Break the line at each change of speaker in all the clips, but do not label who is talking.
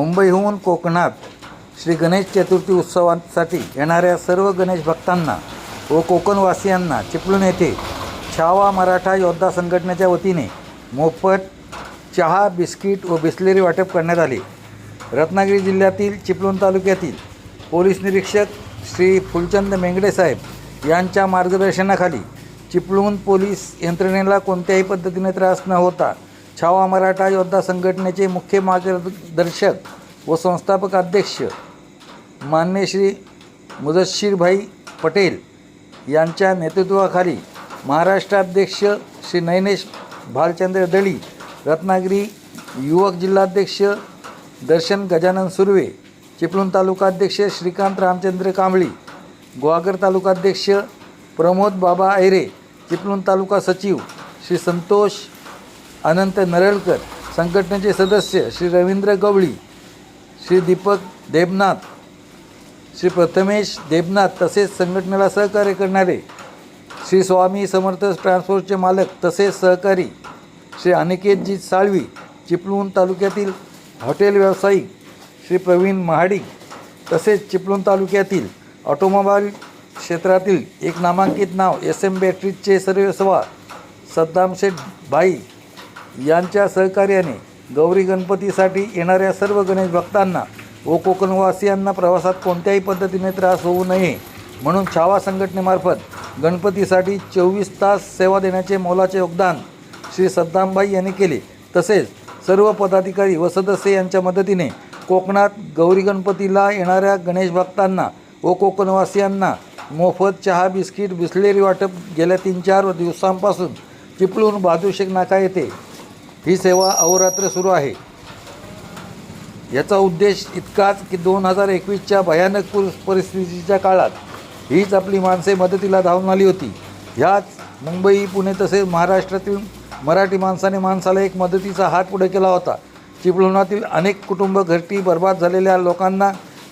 मुंबईहून कोकणात श्री गणेश चतुर्थी उत्सवासाठी येणाऱ्या सर्व गणेश भक्तांना व कोकणवासियांना चिपळूण येथे छावा मराठा योद्धा संघटनेच्या वतीने मोफत चहा बिस्किट व बिस्लेरी वाटप करण्यात आले. रत्नागिरी जिल्ह्यातील चिपळूण तालुक्यातील पोलीस निरीक्षक श्री फुलचंद मेंगडे साहेब यांच्या मार्गदर्शनाखाली चिपळूण पोलीस यंत्रणेला कोणत्याही पद्धतीने त्रास न होता छावा मराठा योद्धा संघटनेचे मुख्य मार्गदर्शक व संस्थापक अध्यक्ष मान्य श्री मुदश्शीरभाई पटेल यांच्या नेतृत्वाखाली महाराष्ट्राध्यक्ष श्री नयनेश भालचंद्र दळी रत्नागिरी युवक जिल्हाध्यक्ष दर्शन गजानन सुर्वे चिपळूण तालुकाध्यक्ष श्रीकांत रामचंद्र कांबळी गुहागर तालुकाध्यक्ष प्रमोद बाबा ऐरे चिपळूण तालुका सचिव श्री संतोष अनंत नरळकर संघटनेचे सदस्य श्री रवींद्र गवळी श्री दीपक देबनाथ श्री प्रथमेश देबनाथ तसेच संघटनेला सहकार्य करणारे श्री स्वामी समर्थ ट्रान्सपोर्टचे मालक तसेच सहकारी श्री अनिकेतजी साळवी चिपळूण तालुक्यातील हॉटेल व्यावसायिक श्री प्रवीण महाडिक तसेच चिपळूण तालुक्यातील ऑटोमोबाईल क्षेत्रातील एक नामांकित नाव एस एम बॅटरीजचे सर्वेसवा सद्दाम शेठ भाई यांच्या सहकार्याने गौरी गणपतीसाठी येणाऱ्या सर्व गणेश भक्तांना व कोकणवासियांना प्रवासात कोणत्याही पद्धतीने त्रास होऊ नये म्हणून छावा संघटनेमार्फत गणपतीसाठी चोवीस तास सेवा देण्याचे मोलाचे योगदान श्री सद्दामबाई यांनी केले. तसेच सर्व पदाधिकारी व सदस्य यांच्या मदतीने कोकणात गौरी गणपतीला येणाऱ्या गणेश भक्तांना व कोकणवासियांना मोफत चहा बिस्किट बिस्लेरी वाटप गेल्या तीन चार दिवसांपासून चिपळूण बहादूर नाका येथे ही सेवा अहोरात्र सुरू आहे. याचा उद्देश इतकाच की दोन हजार एकवीसच्या भयानक पूर परिस्थितीच्या काळात हीच आपली माणसे मदतीला धावून आली होती. ह्याच मुंबई पुणे तसेच महाराष्ट्रातील मराठी माणसाने माणसाला एक मदतीचा हात पुढे केला होता. चिपळुणातील अनेक कुटुंब घरटी बर्बाद झालेल्या लोकांना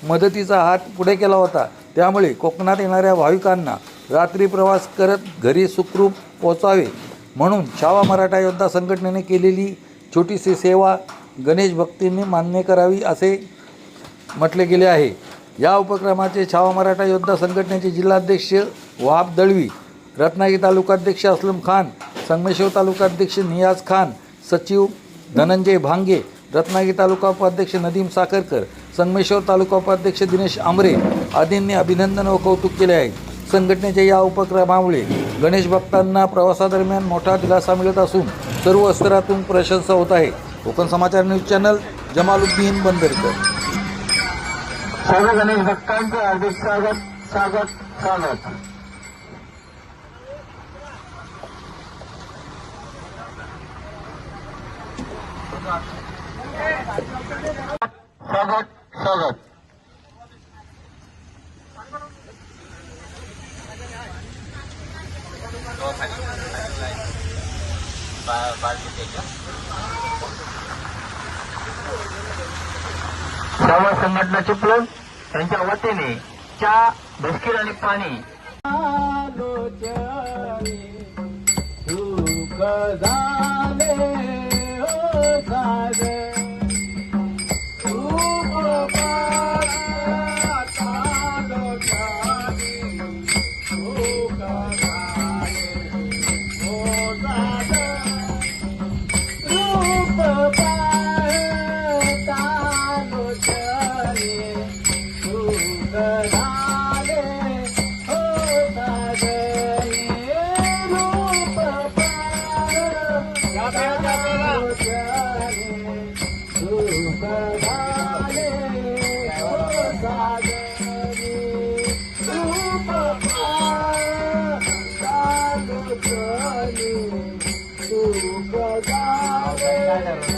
मदतीचा हात पुढे केला होता. त्यामुळे कोकणात येणाऱ्या भाविकांना रात्री प्रवास करत घरी सुखरूप पोचावे म्हणून छावा मराठा योद्धा संघटनेने केलेली छोटीशी सेवा गणेश भक्तींनी मान्य करावी असे म्हटले गेले आहे. या उपक्रमाचे छावा मराठा योद्धा संघटनेचे जिल्हाध्यक्ष वहाब दळवी रत्नागिरी तालुकाध्यक्ष असलम खान संगमेश्वर तालुकाध्यक्ष नियाज खान सचिव धनंजय भांगे रत्नागिरी तालुका उपाध्यक्ष नदीम साखरकर संगमेश्वर तालुका उपाध्यक्ष दिनेश आमरे आदींनी अभिनंदन व कौतुक केले आहे. संघटनेच्या या उपक्रमामुळे गणेश भक्तांना प्रवासादरम्यान मोठा दिलासा मिळत असून सर्व स्तरातून प्रशंसा होत आहे. Konkan Samachar news channel Jamaluddin Bandarkar.
सर्व गणेश भक्तांचे हार्दिक स्वागत स्वागत स्वागत. संघटना चिपळूण यांच्या वतीने चहा बिस्किट आणि पाणी. सुख Gaga, Gaga, Gaga, Gaga, Gaga, Gaga, Gaga,